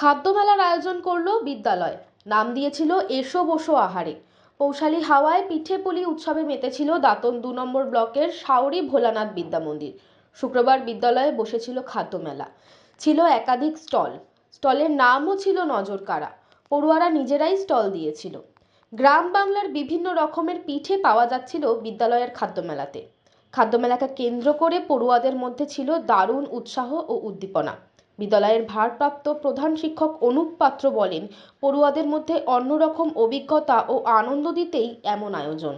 খাদ্যমেলার আয়োজন করল বিদ্যালয়। নাম দিয়েছিল এসো বসো আহারে। পৌশালী হাওয়ায় পিঠে পুলি উৎসবে মেতেছিল দাঁতন দু নম্বর ব্লকের সাউরি ভোলানাথ বিদ্যা মন্দির। শুক্রবার বিদ্যালয়ে বসেছিল খাদ্যমেলা। ছিল একাধিক স্টল। স্টলের নামও ছিল নজর কাড়া। পড়ুয়ারা নিজেরাই স্টল দিয়েছিল। গ্রাম বাংলার বিভিন্ন রকমের পিঠে পাওয়া যাচ্ছিল বিদ্যালয়ের খাদ্যমেলাতে। খাদ্যমেলাকে কেন্দ্র করে পড়ুয়াদের মধ্যে ছিল দারুণ উৎসাহ ও উদ্দীপনা। বিদ্যালয়ের ভারপ্রাপ্ত প্রধান শিক্ষক অনুপ পাত্র বলেন, পড়ুয়াদের মধ্যে অন্যরকম অভিজ্ঞতা ও আনন্দ দিতেই এমন আয়োজন।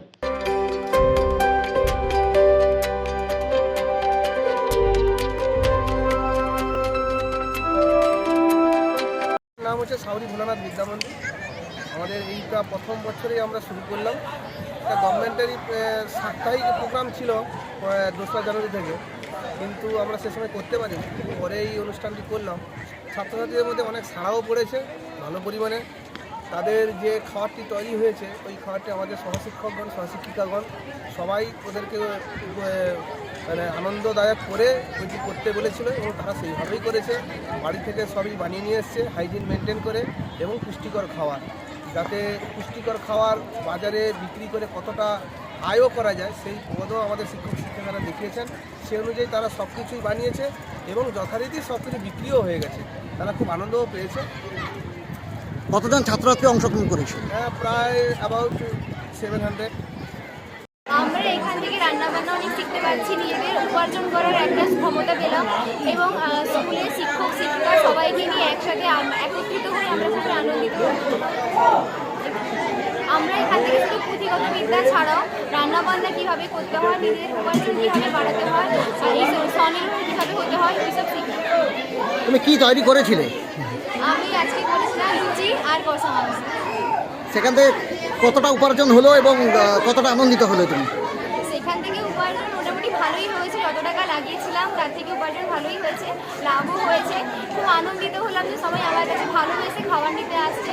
নাম হচ্ছে সাউরি ভোলানাথ বিদ্যা মন্দির। আমাদের এইটা প্রথম বছরেই আমরা শুরু করলাম। এটা গভর্নমেন্টেরই সাপ্তাহিক প্রোগ্রাম ছিল দোসরা জানুয়ারি থেকে। কিন্তু আমরা সে সময় করতে পারি পরে এই অনুষ্ঠানটি করলাম। ছাত্রছাত্রীদের মধ্যে অনেক সাড়াও পড়েছে, ভালো পরিমাণে। তাদের যে খাবারটি তৈরি হয়েছে, ওই খাবারটি আমাদের সহশিক্ষকগণ, সহশিক্ষিকাগণ সবাই ওদেরকে মানে আনন্দদায়ক করে ওইটি করতে বলেছিল এবং তারা সেইভাবেই করেছে। বাড়ি থেকে সবই বানিয়ে নিয়ে এসছে, হাইজিন মেনটেন করে এবং পুষ্টিকর খাবার যাতে পুষ্টিকর খাবার বাজারে বিক্রি করে কতটা আয়ও করা যায়। সেই পদও আমাদের শিক্ষক শিক্ষিকারা দেখিয়েছেন। সে অনুযায়ী তারা সব কিছুই বানিয়েছে এবং যথারীতি সব কিছু বিক্রিও হয়ে গেছে। তারা খুব আনন্দও পেয়েছে। কতজন ছাত্রছাত্রী অংশগ্রহণ করেছে? হ্যাঁ প্রায় অ্যাবাউট সেভেন হান্ড্রেড আমরা এখান থেকে রান্না বান্না অনেক শিখতে পারছি নিজেদের উপার্জন করার একটা ক্ষমতা পেলাম এবং আহ, স্কুলের শিক্ষক শিক্ষিকা সবাইকে নিয়ে একসাথে একত্রিত হয়ে আমরা খুবই আনন্দিত আমরা এখান থেকে শুধু পুঁথিগত বিদ্যা ছাড়াও রান্না বান্না কীভাবে করতে হয় নিজের উপার্জন কীভাবে বাড়াতে হয় আর এই স্বনির্ভর কীভাবে হতে হয় এইসব শিখি। তুমি কি তৈরি করেছিলে? আমি আজকে করেছিলাম লুচি আর কষা মাংস সেখান থেকে কতটা উপার্জন হলো এবং কতটা আনন্দিত হলো তুমি? সেখান থেকে উপার্জন মোটামুটি ভালোই হয়েছে যত টাকা লাগিয়েছিলাম তার থেকে উপার্জন ভালোই হয়েছে লাভও হয়েছে। খুব আনন্দিত হলাম যে সবাই আমার কাছে ভালোবেসে খাবার নিতে আসছে।